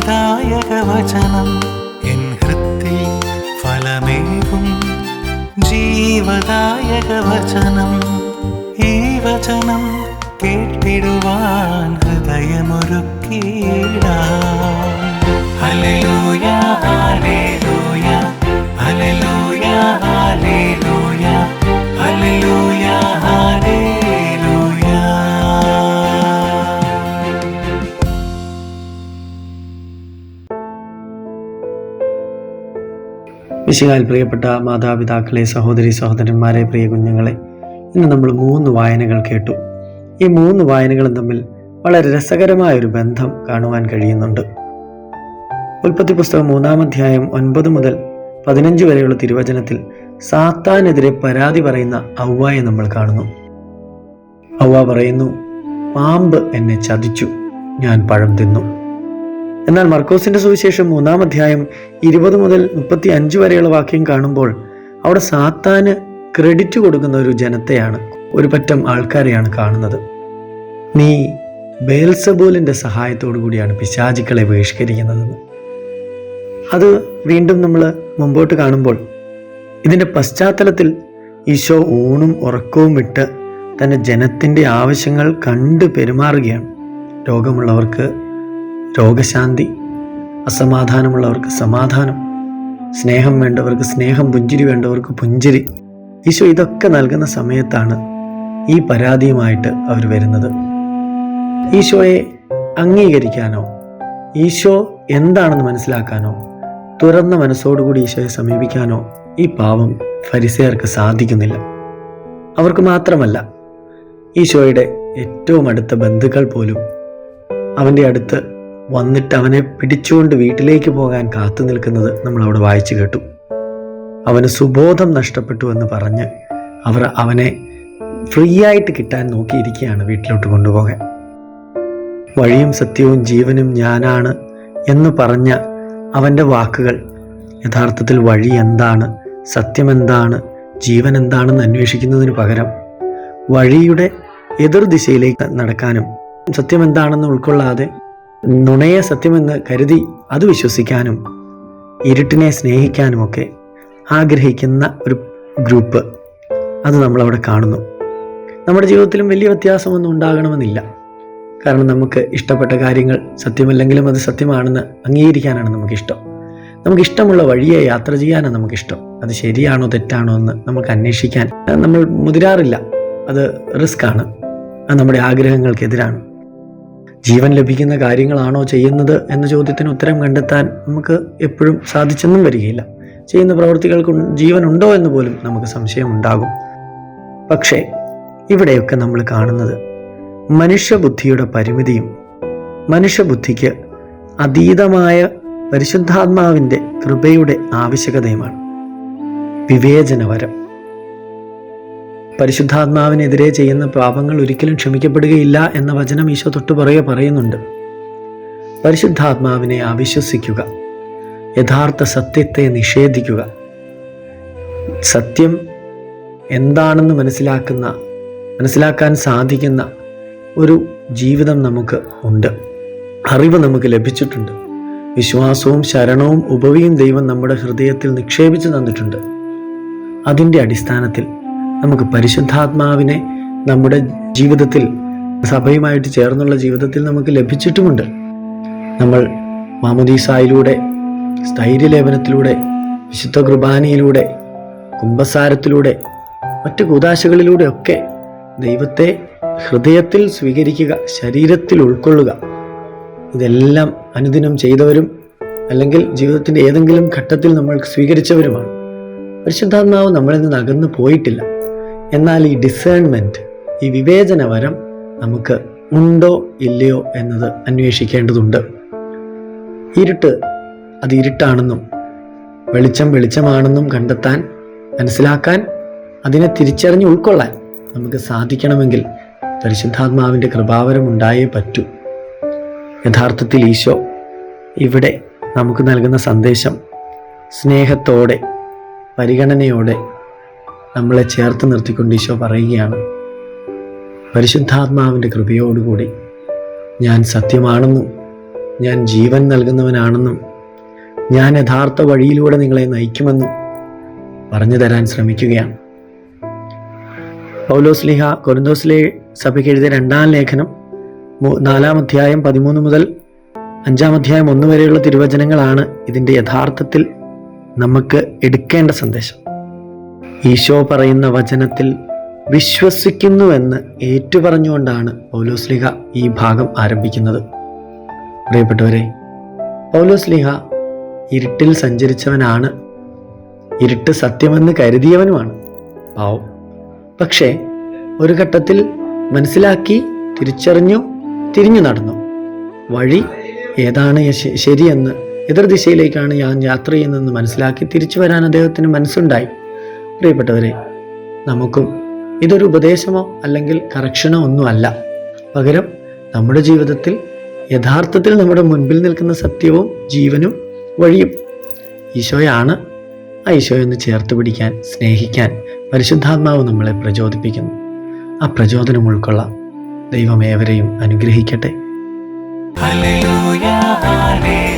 മുക്തിദായക വചനം എൻ ഹൃത്തിൽ ഫലമേകും ജീവദായക വചനം ഈ വചനം കേട്ടിടുവാൻ ഹൃദയമൊരുക്കിയിടാം ഹല്ലേലൂയ ഹല്ലേലൂയ വിശികാൽ പ്രിയപ്പെട്ട മാതാപിതാക്കളെ സഹോദരി സഹോദരന്മാരെ പ്രിയ കുഞ്ഞുങ്ങളെ ഇന്ന് നമ്മൾ മൂന്ന് വായനകൾ കേട്ടു. ഈ മൂന്ന് വായനകളും തമ്മിൽ വളരെ രസകരമായ ഒരു ബന്ധം കാണുവാൻ കഴിയുന്നുണ്ട്. ഉൽപ്പത്തി പുസ്തകം മൂന്നാം അധ്യായം ഒൻപത് മുതൽ പതിനഞ്ച് വരെയുള്ള തിരുവചനത്തിൽ സാത്താനെതിരെ പരാതി പറയുന്ന ഔവയെ നമ്മൾ കാണുന്നു. ഔവ പറയുന്നു പാമ്പ് എന്നെ ചതിച്ചു ഞാൻ പഴം തിന്നു. എന്നാൽ മർക്കോസിന്റെ സുവിശേഷം മൂന്നാം അധ്യായം ഇരുപത് മുതൽ മുപ്പത്തി അഞ്ച് വരെയുള്ള വാക്യം കാണുമ്പോൾ അവിടെ സാത്താന് ക്രെഡിറ്റ് കൊടുക്കുന്ന ഒരു ജനത്തെയാണ് ഒരു പറ്റം ആൾക്കാരെയാണ് കാണുന്നത്. നീ ബേൽസബൂലിന്റെ സഹായത്തോടു കൂടിയാണ് പിശാചിക്കളെ ബഹിഷ്കരിക്കുന്നതെന്ന് അത് വീണ്ടും നമ്മൾ മുമ്പോട്ട് കാണുമ്പോൾ ഇതിന്റെ പശ്ചാത്തലത്തിൽ ഈശോ ഊണും ഉറക്കവും വിട്ട് തന്റെ ജനത്തിന്റെ ആവശ്യങ്ങൾ കണ്ട് പെരുമാറുകയാണ്. രോഗമുള്ളവർക്ക് രോഗശാന്തി അസമാധാനമുള്ളവർക്ക് സമാധാനം സ്നേഹം വേണ്ടവർക്ക് സ്നേഹം പുഞ്ചിരി വേണ്ടവർക്ക് പുഞ്ചിരി. ഈശോ ഇതൊക്കെ നൽകുന്ന സമയത്താണ് ഈ പരാതിയുമായിട്ട് അവർ വരുന്നത്. ഈശോയെ അംഗീകരിക്കാനോ ഈശോ എന്താണെന്ന് മനസ്സിലാക്കാനോ തുറന്ന മനസ്സോടുകൂടി ഈശോയെ സമീപിക്കാനോ ഈ പാവം ഫരിസേയർക്ക് സാധിക്കുന്നില്ല. അവർക്ക് മാത്രമല്ല ഈശോയുടെ ഏറ്റവും അടുത്ത ബന്ധുക്കൾ പോലും അവന്റെ അടുത്ത് വന്നിട്ട് അവനെ പിടിച്ചുകൊണ്ട് വീട്ടിലേക്ക് പോകാൻ കാത്തു നിൽക്കുന്നത് നമ്മൾ അവിടെ വായിച്ചു കേട്ടു. അവന് സുബോധം നഷ്ടപ്പെട്ടു എന്ന് പറഞ്ഞ് അവർ അവനെ ഫ്രീ ആയിട്ട് കിട്ടാൻ നോക്കിയിരിക്കുകയാണ് വീട്ടിലോട്ട് കൊണ്ടുപോകാൻ. വഴിയും സത്യവും ജീവനും ഞാനാണ് എന്ന് പറഞ്ഞ അവന്റെ വാക്കുകൾ യഥാർത്ഥത്തിൽ വഴി എന്താണ് സത്യം എന്താണ് ജീവൻ എന്താണെന്ന് അന്വേഷിക്കുന്നതിന് പകരം വഴിയുടെ എതിർദിശയിലേക്ക് നടക്കാനും സത്യം എന്താണെന്ന് ഉൾക്കൊള്ളാതെ നുണയെ സത്യമെന്ന് കരുതി അത് വിശ്വസിക്കാനും ഇരുട്ടിനെ സ്നേഹിക്കാനുമൊക്കെ ആഗ്രഹിക്കുന്ന ഒരു ഗ്രൂപ്പ് അത് നമ്മളവിടെ കാണുന്നു. നമ്മുടെ ജീവിതത്തിലും വലിയ വ്യത്യാസമൊന്നും ഉണ്ടാകണമെന്നില്ല. കാരണം നമുക്ക് ഇഷ്ടപ്പെട്ട കാര്യങ്ങൾ സത്യമല്ലെങ്കിലും അത് സത്യമാണെന്ന് അംഗീകരിക്കാനാണ് നമുക്കിഷ്ടം. നമുക്കിഷ്ടമുള്ള വഴിയെ യാത്ര ചെയ്യാനാണ് നമുക്കിഷ്ടം. അത് ശരിയാണോ തെറ്റാണോ എന്ന് നമുക്ക് അന്വേഷിക്കാൻ നമ്മൾ മുതിരാറില്ല. അത് റിസ്ക് ആണ് അത് നമ്മുടെ ആഗ്രഹങ്ങൾക്കെതിരാണ്. ജീവൻ ലഭിക്കുന്ന കാര്യങ്ങളാണോ ചെയ്യുന്നത് എന്ന ചോദ്യത്തിന് ഉത്തരം കണ്ടെത്താൻ നമുക്ക് എപ്പോഴും സാധിച്ചെന്നും വരികയില്ല. ചെയ്യുന്ന പ്രവൃത്തികൾക്ക് ജീവനുണ്ടോ എന്ന് പോലും നമുക്ക് സംശയമുണ്ടാകും. പക്ഷേ ഇവിടെയൊക്കെ നമ്മൾ കാണുന്നത് മനുഷ്യബുദ്ധിയുടെ പരിമിതിയും മനുഷ്യബുദ്ധിക്ക് അതീതമായ പരിശുദ്ധാത്മാവിന്റെ കൃപയുടെ ആവശ്യകതയുമാണ്. വിവേചനവരം പരിശുദ്ധാത്മാവിനെതിരെ ചെയ്യുന്ന പാപങ്ങൾ ഒരിക്കലും ക്ഷമിക്കപ്പെടുകയില്ല എന്ന വചനം ഈശോ തൊട്ടു പുറകെ പറയുന്നുണ്ട്. പരിശുദ്ധാത്മാവിനെ അവിശ്വസിക്കുക. യഥാർത്ഥ സത്യത്തെ നിഷേധിക്കുക. സത്യം എന്താണെന്ന് മനസ്സിലാക്കുന്ന മനസ്സിലാക്കാൻ സാധിക്കുന്ന ഒരു ജീവിതം നമുക്ക് ഉണ്ട്. അറിവ് നമുക്ക് ലഭിച്ചിട്ടുണ്ട്. വിശ്വാസവും ശരണവും ഉപവിയും ദൈവം നമ്മുടെ ഹൃദയത്തിൽ നിക്ഷേപിച്ചു തന്നിട്ടുണ്ട്. അതിന്റെ അടിസ്ഥാനത്തിൽ നമുക്ക് പരിശുദ്ധാത്മാവിനെ നമ്മുടെ ജീവിതത്തിൽ സഭയുമായിട്ട് ചേർന്നുള്ള ജീവിതത്തിൽ നമുക്ക് ലഭിച്ചിട്ടുമുണ്ട്. നമ്മൾ മാമുദീസായിലൂടെ സ്ഥൈര്യലേപനത്തിലൂടെ വിശുദ്ധ കുർബാനയിലൂടെ കുംഭസാരത്തിലൂടെ മറ്റു കൂതാശകളിലൂടെയൊക്കെ ദൈവത്തെ ഹൃദയത്തിൽ സ്വീകരിക്കുക ശരീരത്തിൽ ഉൾക്കൊള്ളുക. ഇതെല്ലാം അനുദിനം ചെയ്തവരും അല്ലെങ്കിൽ ജീവിതത്തിന്റെ ഏതെങ്കിലും ഘട്ടത്തിൽ നമ്മൾ സ്വീകരിച്ചവരുമാണ്. പരിശുദ്ധാത്മാവ് നമ്മളിൽ നിന്ന് അകന്നു പോയിട്ടില്ല. എന്നാൽ ഈ ഡിസേൺമെന്റ് ഈ വിവേചനവരം നമുക്ക് ഉണ്ടോ ഇല്ലയോ എന്നത് അന്വേഷിക്കേണ്ടതുണ്ട്. ഇരുട്ട് അത് ഇരുട്ടാണെന്നും വെളിച്ചം വെളിച്ചമാണെന്നും കണ്ടെത്താൻ മനസ്സിലാക്കാൻ അതിനെ തിരിച്ചറിഞ്ഞ് ഉൾക്കൊള്ളാൻ നമുക്ക് സാധിക്കണമെങ്കിൽ പരിശുദ്ധാത്മാവിന്റെ കൃപാവരം ഉണ്ടായേ പറ്റൂ. യഥാർത്ഥത്തിൽ ഈശോ ഇവിടെ നമുക്ക് നൽകുന്ന സന്ദേശം സ്നേഹത്തോടെ പരിഗണനയോടെ നമ്മളെ ചേർത്ത് നിർത്തിക്കൊണ്ട് ഈശോ പറയുകയാണ് പരിശുദ്ധാത്മാവിന്റെ കൃപയോടുകൂടി ഞാൻ സത്യമാണെന്നും ഞാൻ ജീവൻ നൽകുന്നവനാണെന്നും ഞാൻ യഥാർത്ഥ വഴിയിലൂടെ നിങ്ങളെ നയിക്കുമെന്നും പറഞ്ഞു തരാൻ ശ്രമിക്കുകയാണ്. പൗലോസ്ലിഹ കൊരിന്തോസ്ലെ സഭയ്ക്ക് എഴുതിയ രണ്ടാം ലേഖനം നാലാം അധ്യായം പതിമൂന്ന് മുതൽ അഞ്ചാം അധ്യായം ഒന്ന് വരെയുള്ള തിരുവചനങ്ങളാണ് ഇതിന്റെ യഥാർത്ഥത്തിൽ നമുക്ക് എടുക്കേണ്ട സന്ദേശം. ഈശോ പറയുന്ന വചനത്തിൽ വിശ്വസിക്കുന്നുവെന്ന് ഏറ്റുപറഞ്ഞുകൊണ്ടാണ് പൗലോസ്ലിഹ ഈ ഭാഗം ആരംഭിക്കുന്നത്. പ്രിയപ്പെട്ടവരെ പൗലോസ്ലിഹ ഇരുട്ടിൽ സഞ്ചരിച്ചവനാണ്. ഇരുട്ട് സത്യമെന്ന് കരുതിയവനുമാണ് പാവം. പക്ഷേ ഒരു ഘട്ടത്തിൽ മനസ്സിലാക്കി തിരിച്ചറിഞ്ഞു തിരിഞ്ഞു നടന്നു. വഴി ഏതാണ് ശരിയെന്ന് എതിർ ദിശയിലേക്കാണ് ഞാൻ യാത്ര ചെയ്യുന്നതെന്ന് മനസ്സിലാക്കി തിരിച്ചു വരാൻ അദ്ദേഹത്തിന് മനസ്സുണ്ടായി. പ്രിയപ്പെട്ടവരെ നമുക്കും ഇതൊരു ഉപദേശമോ അല്ലെങ്കിൽ കറക്ഷനോ ഒന്നുമല്ല. പകരം നമ്മുടെ ജീവിതത്തിൽ യഥാർത്ഥത്തിൽ നമ്മുടെ മുൻപിൽ നിൽക്കുന്ന സത്യവും ജീവനും വഴിയും ഈശോയാണ് ആ ഈശോയൊന്ന് ചേർത്ത് പിടിക്കാൻ സ്നേഹിക്കാൻ പരിശുദ്ധാത്മാവ് നമ്മളെ പ്രചോദിപ്പിക്കുന്നു. ആ പ്രചോദനം ഉൾക്കൊള്ളാം. ദൈവമേവരെയും അനുഗ്രഹിക്കട്ടെ. Hallelujah, hallelujah.